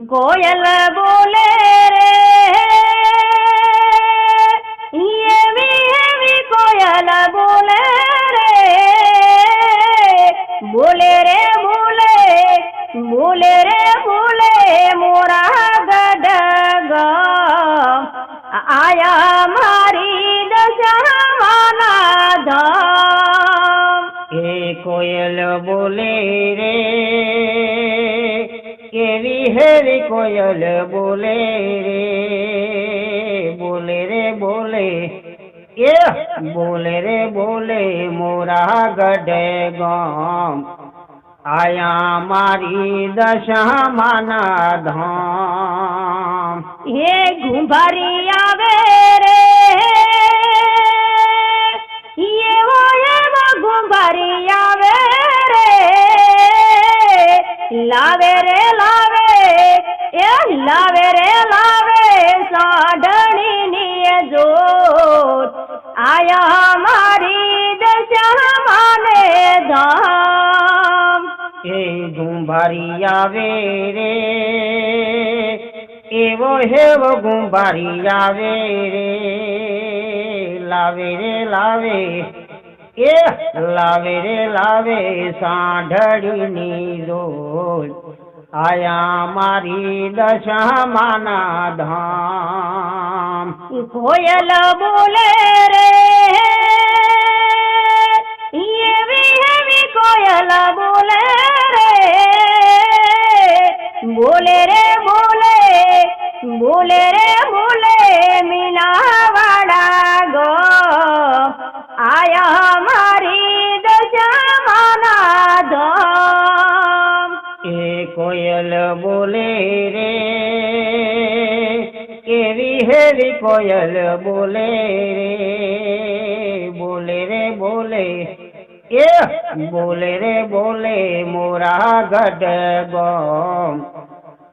গোয়াল বলে রে ইয়ে হেমি হেমি কোয়াল বলে রে বলে রে বলে বলে রে বলে মোরা গড আয়া মারি দশমানা দ এ কোয়েল বলে রে કેવી હેરી કોયલ બોલે રે બોલે રે બોલે એ બોલે રે બોલે મોરા ગઢે ગામ આયા મારી દશામાના ધામ હે ઘુંભારી આવે રે એવો એવો ઘુંભારી આવે लावे रे लावे ए e la vere la ve sadani niye jor aya mari desha mane dam e gumbariya vere এবো হেব গুম্বারি लावे रे लावे એ લાવે રે લાવે સાંઢળીની રોજ આયા મારી દશામાના ધામ કોયલ બોલે રે એવી એવી કોયલ બોલે રે બોલે રે কোয়েল বলে রে। কেরি হেরি কোয়েল বলে রে। বলে রে, বলে। এ, বলে রে, বলে, মোরা গড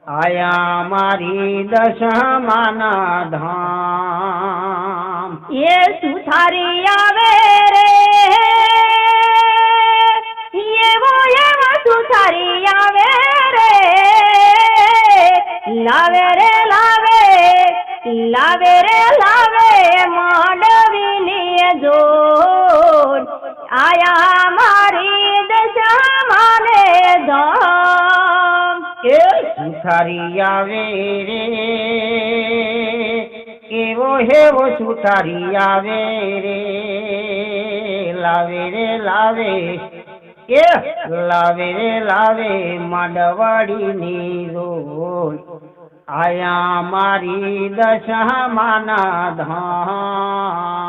আয়া মারি দশ মানা ধাম। এ সুথারি আবে রে। ये সুথারি আবে। લાવે રે લાવે લાવે રે લાવે માંડવીની જોડ આયા મારી દશા માને ધામ એ સુથારી આવે રે એવો હેવો સુથારી આવે રે લાવે રે લાવે એ લાવે રે લાવે માંડવાડીની રોજ આયા મારી દશમાના ધા